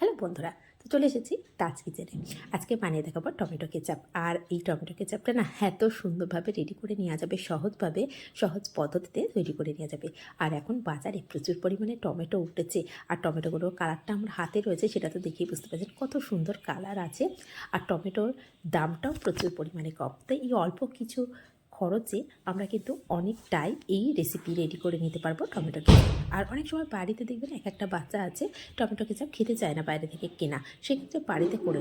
Hello বন্ধুরা, তো চলে এসেছি তাজ কিচেনে। আজকে বানিয়ে দেখাবো টমেটো কেচাপ। আর এই টমেটো কেচাপটা না এত সুন্দরভাবে রেডি করে নেওয়া যাবে, সহজভাবে, সহজ পদ্ধতিতে তৈরি করে নেওয়া যাবে। আর এখন বাজারে প্রচুর পরিমাণে টমেটো উঠেছে। আর টমেটোগুলোর কালারটা আমার হাতে রয়েছে, সেটা তো দেখেই বুঝতে পারছেন কত সুন্দর কালার আছে। আর টমেটোর দামটাও প্রচুর পরিমাণে কম। তাই এই অল্প কিছু খরচে আমরা কিন্তু অনেকটাই এই রেসিপি রেডি করে নিতে পারব টমেটো কেচাপ আর অনেক সময় বাড়িতে দেখবেন এক একটা বাচ্চা আছে টমেটো কেচাপ খেতে চায় না বাইরে থেকে কেনা। সেক্ষেত্রে বাড়িতে করে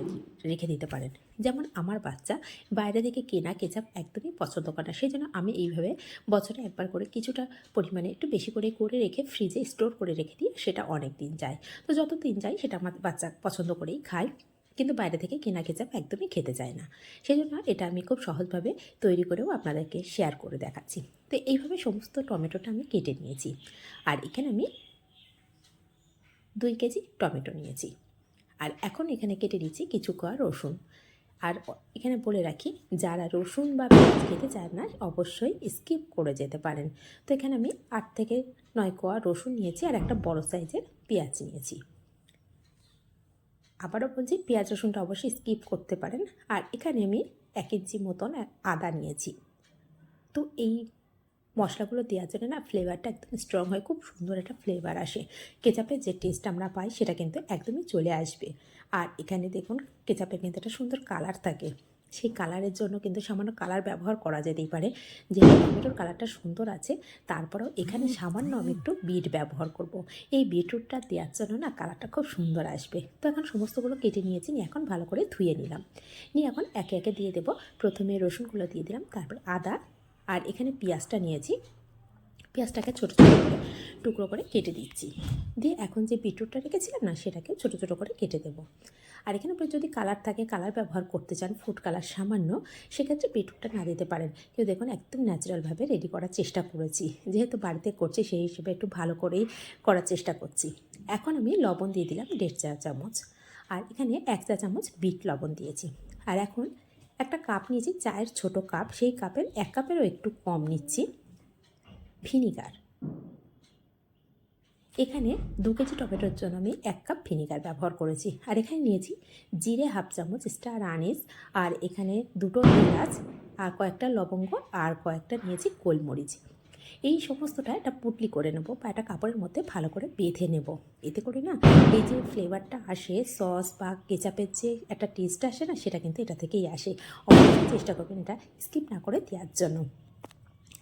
রেখে দিতে পারেন। যেমন আমার বাচ্চা বাইরে থেকে কেনা কেচাপ একদমই পছন্দ করে না। সেই জন্য আমি এইভাবে বছরে একবার করে কিছুটা পরিমাণে একটু বেশি করে করে রেখে ফ্রিজে স্টোর করে রেখে দিই সেটা অনেক দিন যায়। তো যত দিন যায় সেটা আমার বাচ্চা পছন্দ করেই খায়। কিন্তু বাইরে থেকে কেনা কেচাপ একদমই খেতে চায় না। সেই জন্য এটা আমি খুব সহজভাবে তৈরি করেও আপনাদেরকে শেয়ার করে দেখাচ্ছি। তো এইভাবে সমস্ত টমেটোটা আমি কেটে নিয়েছি। আর এখানে আমি দুই কেজি টমেটো নিয়েছি। আর এখন এখানে কেটে নিয়েছি কিছু কোয়া রসুন। আর এখানে বলে রাখি, যারা রসুন বা পেঁয়াজ খেতে চান না, অবশ্যই স্কিপ করে যেতে পারেন। তো এখানে আমি আট থেকে নয় কোয়া রসুন নিয়েছি আর একটা বড় সাইজের পেঁয়াজ নিয়েছি। আবারও বলছি, পেঁয়াজ, রসুনটা অবশ্যই স্কিপ করতে পারেন। আর এখানে আমি এক ইঞ্চি মতন আদা নিয়েছি। তো এই মশলাগুলো দেওয়ার জন্য না ফ্লেভারটা একদম স্ট্রং হয়, খুব সুন্দর একটা ফ্লেভার আসে। কেচাপের যে টেস্ট আমরা পাই, সেটা কিন্তু একদমই চলে আসবে। আর এখানে দেখুন কেচাপের কিন্তু একটা সুন্দর কালার থাকে। সেই কালারের জন্য কিন্তু সামান্য কালার ব্যবহার করা যেতেই পারে। যেহেতু টমেটোর কালারটা সুন্দর আছে তারপরেও এখানে সামান্য আমি একটু বিট ব্যবহার করব। এই বিটরুটটা দেওয়ার জন্য না কালারটা খুব সুন্দর আসবে। তো এখন সমস্তগুলো কেটে নিয়েছি নিয়ে এখন ভালো করে ধুয়ে নিলাম। নিয়ে এখন একে একে দিয়ে দেবো। প্রথমে রসুনগুলো দিয়ে দিলাম তারপর আদা আর এখানে পেঁয়াজটা নিয়েছি। পেঁয়াজটাকে ছোটো ছোটো করে টুকরো করে কেটে দিচ্ছি। দিয়ে এখন যে বিটরুটটা রেখেছিলাম না সেটাকে ছোটো ছোটো করে কেটে দেবো। আর এখানে আপনি যদি কালার থাকে, কালার ব্যবহার করতে চান ফুড কালার সামান্য, সেক্ষেত্রে বিটরুটটা না দিতে পারেন। কেউ দেখুন, একদম ন্যাচারালভাবে রেডি করার চেষ্টা করেছি। যেহেতু বাড়িতে করছি, সেই হিসেবে একটু ভালো করেই করার চেষ্টা করছি। এখন আমি লবণ দিয়ে দিলাম দেড় চা চামচ। আর এখানে এক চা চামচ বিট লবণ দিয়েছি। আর এখন একটা কাপ নিয়েছি, চায়ের ছোট কাপ সেই কাপের এক কাপেরও একটু কম নিচ্ছি। ভিনিগার। এখানে দু কেজি টমেটোর জন্য আমি এক কাপ ভিনিগার ব্যবহার করেছি। আর এখানে নিয়েছি জিরে হাফ চামচ স্টার আনিস, আর এখানে দুটো এলাচ, আর কয়েকটা লবঙ্গ, আর কয়েকটা নিয়েছি গোলমরিচ। এই সমস্তটা একটা পুটলি করে নেব বা একটা কাপড়ের মধ্যে ভালো করে বেঁধে নেব। এতে করে না এই যে ফ্লেভারটা আসে সস বা কেচাপের যে একটা টেস্ট আসে না, সেটা কিন্তু এটা থেকেই আসে। অবশ্যই চেষ্টা করবেন এটা স্কিপ না করে দেওয়ার জন্য।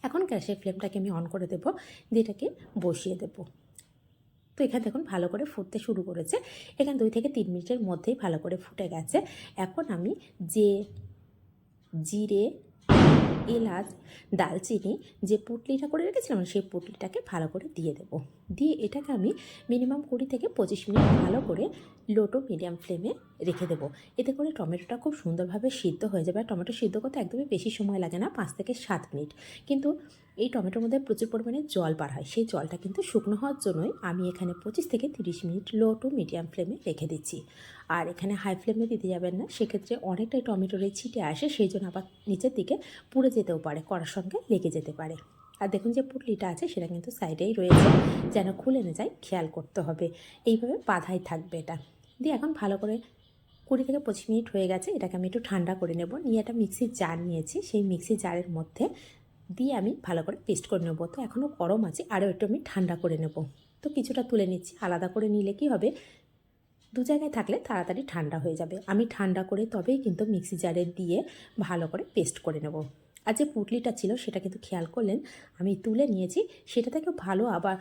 এখন গ্যাসের ফ্লেমটাকে আমি অন করে দেবো দিয়ে এটাকে বসিয়ে দেবো। তো এখানে দেখুন ভালো করে ফুটতে শুরু করেছে। এখানে দুই থেকে তিন মিনিটের মধ্যেই ভালো করে ফুটে গেছে। এখন আমি যে জিরে, এলাচ দালচিনি যে পুটলিটা করে রেখেছিলাম, সেই পুটলিটাকে ভালো করে দিয়ে দেব। দিয়ে এটাকে আমি মিনিমাম কুড়ি থেকে পঁচিশ মিনিট ভালো করে লো টু মিডিয়াম ফ্লেমে রেখে দেবো। এতে করে টমেটোটা খুব সুন্দরভাবে সিদ্ধ হয়ে যাবে। আর টমেটো সিদ্ধ করতে একদমই বেশি সময় লাগে না, পাঁচ থেকে সাত মিনিট। কিন্তু এই টমেটোর মধ্যে প্রচুর পরিমাণে জল বার হয়। সেই জলটা কিন্তু শুকনো হওয়ার জন্যই আমি এখানে পঁচিশ থেকে তিরিশ মিনিট লো টু মিডিয়াম ফ্লেমে রেখে দিচ্ছি। আর এখানে হাই ফ্লেমে দিতে যাবেন না, সেক্ষেত্রে অনেকটাই টমেটোর এই ছিটে আসে, সেই জন্য আবার নিচের দিকে পুড়ে যেতেও পারে কড়ার সঙ্গে লেগে যেতে পারে। আর দেখুন যে পুটলিটা আছে, সেটা কিন্তু সাইডেই রয়েছে, যেন খুলে না যায়, খেয়াল করতে হবে। এইভাবে বাধাই থাকবে এটা। দিয়ে এখন ভালো করে কুড়ি থেকে পঁচিশ মিনিট হয়ে গেছে, এটাকে আমি একটু ঠান্ডা করে নেব। নিয়ে একটা মিক্সির জার নিয়েছি, সেই মিক্সি জারের মধ্যে দিয়ে আমি ভালো করে পেস্ট করে নেব। তো এখনও গরম আছে, আরও একটু আমি ঠান্ডা করে নেব। তো কিছুটা তুলে নিচ্ছি, আলাদা করে নিলে কি হবে? দু জায়গায় থাকলে তাড়াতাড়ি ঠান্ডা হয়ে যাবে। আমি ঠান্ডা করে তবেই কিন্তু মিক্সি জারে দিয়ে ভালো করে পেস্ট করে নেব। আর যে পুটলিটা ছিল, সেটা কিন্তু খেয়াল করলেন, আমি তুলে নিয়েছি, সেটা থেকেও ভালো আবার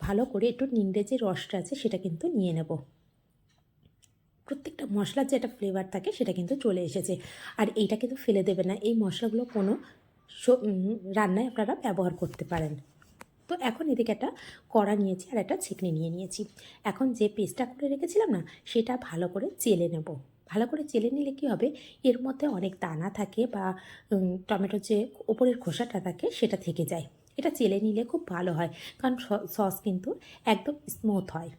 ভালো করে একটু নিংড়ে যে রসটা আছে, সেটা কিন্তু নিয়ে নেব। প্রত্যেকটা মশলার যে একটা ফ্লেভার থাকে সেটা কিন্তু চলে এসেছে। আর এইটা কিন্তু ফেলে দেবে না। এই মশলাগুলো কোনো রান্নায় আপনারা ব্যবহার করতে পারেন। তো এখন এদিকে একটা কড়া নিয়েছি আর একটা ছিকনি নিয়ে নিয়েছি। এখন যে পেস্টটা করে রেখেছিলাম না, সেটা ভালো করে চেলে নেব। ভালো করে চেলে নিলে কি হবে? এর মধ্যে অনেক দানা থাকে বা টমেটোর যে ওপরের খোসাটা থাকে সেটা থেকে যায়। এটা চেলে নিলে খুব ভালো হয়। কারণ সস কিন্তু একদম স্মুথ হয়।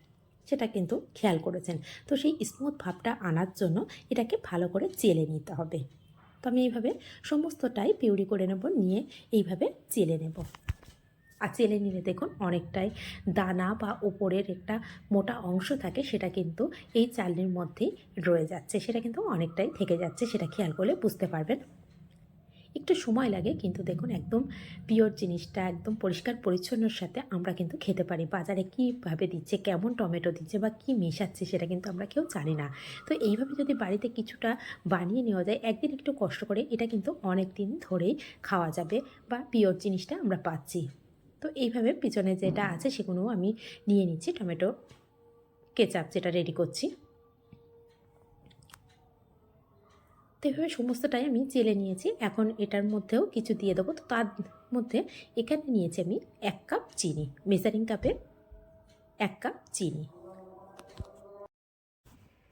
সেটা কিন্তু খেয়াল করেছেন। তো সেই স্মুথ ভাবটা আনার জন্য এটাকে ভালো করে চেলে নিতে হবে। তো আমি এইভাবে সমস্তটাই পিউরি করে নেব, নিয়ে এইভাবে চেলে নেব। আর চেলে নিলে দেখুন অনেকটাই দানা বা ওপরের একটা মোটা অংশ থাকে, সেটা কিন্তু এই চালনির মধ্যেই রয়ে যাচ্ছে। সেটা কিন্তু অনেকটাই থেকে যাচ্ছে, সেটা খেয়াল করলে বুঝতে পারবেন। একটু সময় লাগে, কিন্তু দেখুন একদম পিওর জিনিসটা, একদম পরিষ্কার পরিচ্ছন্নর সাথে আমরা কিন্তু খেতে পারি। বাজারে কীভাবে দিচ্ছে, কেমন টমেটো দিচ্ছে বা কী মেশাচ্ছে সেটা কিন্তু আমরা কেউ জানি না। তো এইভাবে যদি বাড়িতে কিছুটা বানিয়ে নেওয়া যায়, একদিন একটু কষ্ট করে এটা কিন্তু অনেক দিন ধরেই খাওয়া যাবে বা পিওর জিনিসটা আমরা পাচ্ছি। তো এইভাবে পিছনে যেটা আছে সেগুলোও আমি নিয়ে নিচ্ছি, টমেটো কেচাপ যেটা রেডি করছি। তো এভাবে সমস্তটাই আমি চেলে নিয়েছি। এখন এটার মধ্যেও কিছু দিয়ে দেবো। তো তার মধ্যে এখানে নিয়েছি আমি এক কাপ চিনি, মেজারিং কাপে এক কাপ চিনি।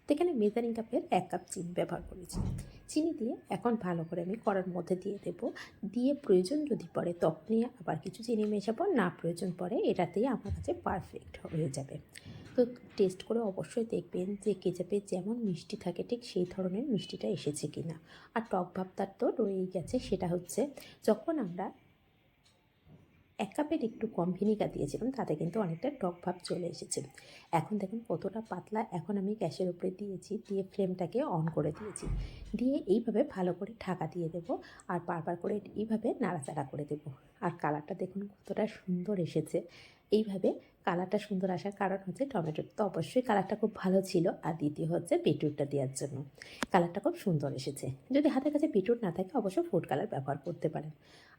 এখানে মেজারিং কাপের এক কাপ চিনি ব্যবহার করেছি। চিনি দিয়ে এখন ভালো করে আমি কড়ার মধ্যে দিয়ে দেবো। দিয়ে প্রয়োজন যদি পড়ে তখনই আবার কিছু চিনি মেশাবো, না প্রয়োজন পড়ে এটাতেই আমার কাছে পারফেক্ট হয়ে যাবে। তো টেস্ট করে অবশ্যই দেখবেন যে কেচাপে যেমন মিষ্টি থাকে, ঠিক সেই ধরনের মিষ্টিটা এসেছে কি না আর টক ভাবটার তো রয়েই গেছে, সেটা হচ্ছে যখন আমরা এক কাপের একটু কম ভিনিগার দিয়েছিলাম, তাতে কিন্তু অনেকটা টক ভাব চলে এসেছে। এখন দেখুন কতটা পাতলা, এখন আমি গ্যাসের উপরে দিয়েছি, দিয়ে ফ্লেমটাকে অন করে দিয়েছি। দিয়ে এইভাবে ভালো করে ঢাকা দিয়ে দেব, আর বারবার করে এইভাবে নাড়াচাড়া করে দেব। আর কালারটা দেখুন কতটা সুন্দর এসেছে। এইভাবে কালারটা সুন্দর আসার কারণ হচ্ছে টমেটোর তো অবশ্যই কালারটা খুব ভালো ছিল। আর দ্বিতীয় হচ্ছে বিটরুটটা দেওয়ার জন্য। কালারটা খুব সুন্দর এসেছে। যদি হাতের কাছে বিটরুট না থাকে, অবশ্যই ফুড কালার ব্যবহার করতে পারেন।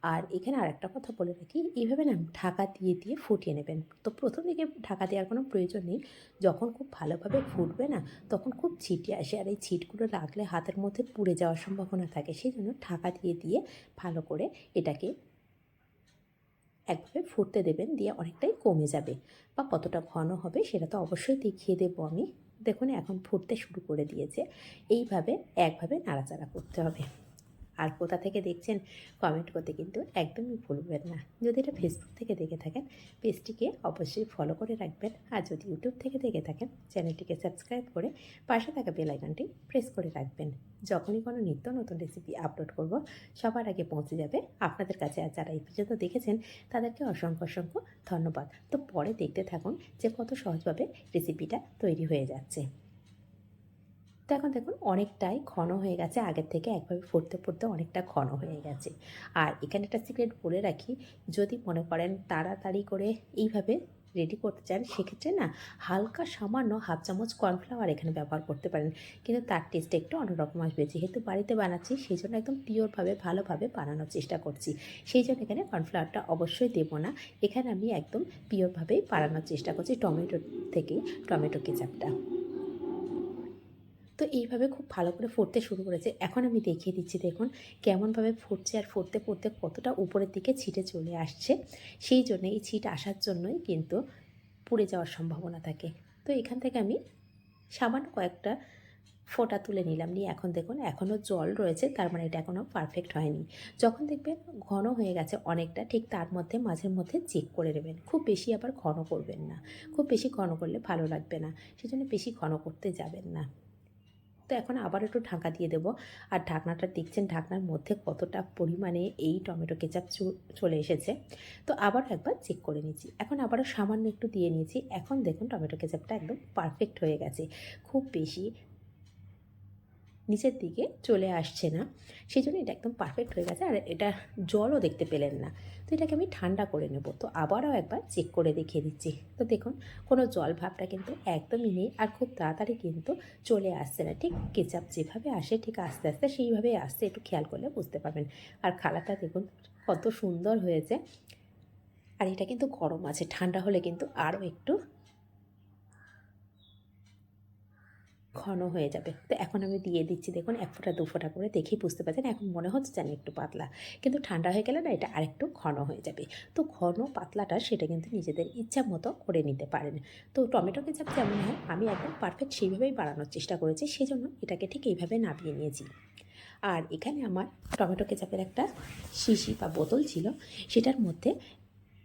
আর এখানে আরেকটা কথা বলে রাখি, এইভাবে না ঢাকা দিয়ে দিয়ে ফুটিয়ে নেবেন। তো প্রথম দিকে ঢাকা দেওয়ার কোনো প্রয়োজন নেই। যখন খুব ভালোভাবে ফুটবে না, তখন খুব ছিটে আসে। আর এই ছিটগুলো লাগলে হাতের মধ্যে পুড়ে যাওয়ার সম্ভাবনা থাকে। সেই জন্য ঢাকা দিয়ে দিয়ে ভালো করে এটাকে একভাবে ফুটতে দেবেন, দিয়ে অনেকটাই কমে যাবে। বা কতটা ঘন হবে সেটা তো অবশ্যই দেখিয়ে দেবো আমি। দেখুন, এখন ফুটতে শুরু করে দিয়েছে। এইভাবে একভাবে নাড়াচাড়া করতে হবে। আর কোথা থেকে দেখছেন কমেন্ট করতে কিন্তু একদমই ভুলবেন না। যদি এটা ফেসবুক থেকে দেখে থাকেন, পেজটিকে অবশ্যই ফলো করে রাখবেন। আর যদি ইউটিউব থেকে দেখে থাকেন চ্যানেলটিকে সাবস্ক্রাইব করে পাশে থাকা বেল আইকনটি প্রেস করে রাখবেন। যখনই কোনো নিত্য নতুন রেসিপি আপলোড করব, সবার আগে পৌঁছে যাবে আপনাদের কাছে। আর যারা এই পর্যন্ত দেখেছেন, তাদেরকে অসংখ্য অসংখ্য ধন্যবাদ। তো পরে দেখতে থাকুন যে কত সহজভাবে রেসিপিটা তৈরি হয়ে যাচ্ছে। তো এখন দেখুন অনেকটাই ঘন হয়ে গেছে। আগের থেকে একভাবে ফুটতে ফুটতে অনেকটা ঘন হয়ে গেছে। আর এখানে একটা সিক্রেট বলে রাখি, যদি মনে করেন তাড়াতাড়ি করে এইভাবে রেডি করতে চান, সেক্ষেত্রে না হালকা সামান্য হাফ চামচ কর্নফ্লাওয়ার এখানে ব্যবহার করতে পারেন। কিন্তু তার টেস্ট একটু অন্যরকম আসবে। যেহেতু বাড়িতে বানাচ্ছি, সেই জন্য একদম পিওরভাবে ভালোভাবে বানানোর চেষ্টা করছি। সেই জন্য এখানে কর্নফ্লাওয়ারটা অবশ্যই দেবো না। এখানে আমি একদম পিওরভাবেই বানানোর চেষ্টা করছি টমেটো থেকেই টমেটো কেচাপটা তো এইভাবে খুব ভালো করে ফুটতে শুরু করেছে। এখন আমি দেখিয়ে দিচ্ছি, দেখুন কেমনভাবে ফুটছে আর ফুটতে ফুটতে কতটা উপরের দিকে ছিটে চলে আসছে। সেই জন্য এই ছিট আসার জন্যই কিন্তু পুড়ে যাওয়ার সম্ভাবনা থাকে। তো এখান থেকে আমি সামান্য কয়েকটা ফোঁটা তুলে নিলাম নিয়ে। এখন দেখুন এখনও জল রয়েছে, তার মানে এটা এখনও পারফেক্ট হয়নি। যখন দেখবেন ঘন হয়ে গেছে অনেকটা, ঠিক তার মধ্যে মাঝের মধ্যে চেক করে নেবেন। খুব বেশি আবার ঘন করবেন না। খুব বেশি ঘন করলে ভালো লাগবে না। সেজন্য বেশি ঘন করতে যাবেন না। তো এখন আবার একটু ঢাকা দিয়ে দেবো। আর ঢাকনাটা দেখছেন ঢাকনার মধ্যে কতটা পরিমাণে এই টমেটো কেচাপ চলে এসেছে। তো আবার একবার চেক করে নিচ্ছি। এখন আবারও সামান্য একটু দিয়ে নিয়েছি। এখন দেখুন টমেটো কেচাপটা একদম পারফেক্ট হয়ে গেছে। খুব বেশি নিচের দিকে চলে আসছে না। সেই জন্য এটা একদম পারফেক্ট হয়ে গেছে আর এটা জলও দেখতে পেলেন না। তো এটাকে আমি ঠান্ডা করে নেব। তো আবারও একবার চেক করে দেখিয়ে দিচ্ছি। তো দেখুন, কোনো জল ভাবটা কিন্তু একদমই নেই আর খুব তাড়াতাড়ি কিন্তু চলে আসছে না। ঠিক কেচাপ যেভাবে আসে, ঠিক আস্তে আস্তে সেইভাবেই আসছে। একটু খেয়াল করলে বুঝতে পারবেন। আর খালাটা দেখুন, কত সুন্দর হয়েছে। আর এটা কিন্তু গরম আছে। ঠান্ডা হলে কিন্তু আরও একটু ঘন হয়ে যাবে। তো এখন আমি দিয়ে দিচ্ছি, দেখুন, এক ফোঁটা, দু ফোঁটা করে দেখেই বুঝতে পারছেন, এখন মনে হচ্ছে যেন একটু পাতলা। কিন্তু ঠান্ডা হয়ে গেলে না, এটা আরেকটু ঘন হয়ে যাবে। তো ঘন পাতলাটা সেটা কিন্তু নিজেদের ইচ্ছা মতো করে নিতে পারেন। তো টমেটো কেচাপ যেমন হয়, আমি একদম পারফেক্ট সেইভাবেই বানানোর চেষ্টা করেছি সেই জন্য এটাকে ঠিক এইভাবে নামিয়ে নিয়েছি। আর এখানে আমার টমেটো কেচাপের একটা শিশি বা বোতল ছিল, সেটার মধ্যে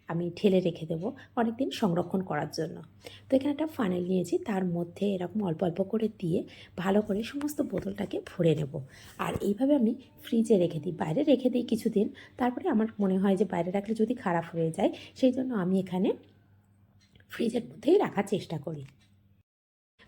আমি ঠেলে রেখে দেবো অনেক দিন সংরক্ষণ করার জন্য। তো এখানে একটা ফানেল নিয়েছি, তার মধ্যে এরকম অল্প অল্প করে দিয়ে ভালো করে সমস্ত বোতলটাকে ভরে নেব। আর এইভাবে আমি ফ্রিজে রেখে দিই, বাইরে রেখে দিই কিছুদিন। তারপরে আমার মনে হয় যে বাইরে রাখলে যদি খারাপ হয়ে যায়, সেই জন্য আমি এখানে ফ্রিজের মধ্যেই রাখার চেষ্টা করি।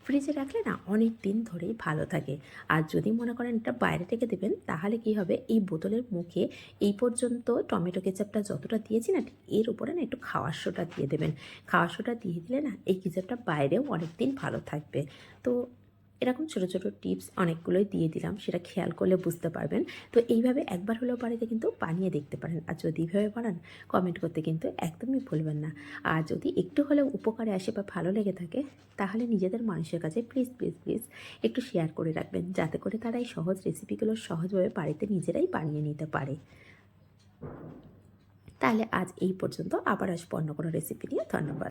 ফ্রিজে রাখলে না অনেক দিন ধরেই ভালো থাকে। আর যদি মনে করেন এটা বাইরে থেকে দেবেন, তাহলে কি হবে? এই বোতলের মুখে এই পর্যন্ত টমেটো কেচাপটা যতটা দিয়েছি না, ঠিক এর উপরে না একটু খাওয়ার সোটা দিয়ে দেবেন। খাওয়ার সোটা দিয়ে দিলে না এই কেচাপটা বাইরেও অনেক দিন ভালো থাকবে। তো এরকম ছোটো ছোটো টিপস অনেকগুলোই দিয়ে দিলাম, সেটা খেয়াল করলে বুঝতে পারবেন। তো এইভাবে একবার হলেও বাড়িতে কিন্তু বানিয়ে দেখতে পারেন। আর যদি এইভাবে বানান কমেন্ট করতে কিন্তু একদমই ভুলবেন না। আর যদি একটু হলেও উপকারে আসে বা ভালো লেগে থাকে, তাহলে নিজেদের মানুষের কাছে প্লিজ প্লিজ প্লিজ একটু শেয়ার করে রাখবেন, যাতে করে তারা এই সহজ রেসিপিগুলো সহজভাবে বাড়িতে নিজেরাই বানিয়ে নিতে পারে। তাহলে আজ এই পর্যন্ত, আবার আসব অন্য কোনো রেসিপি নিয়ে। ধন্যবাদ।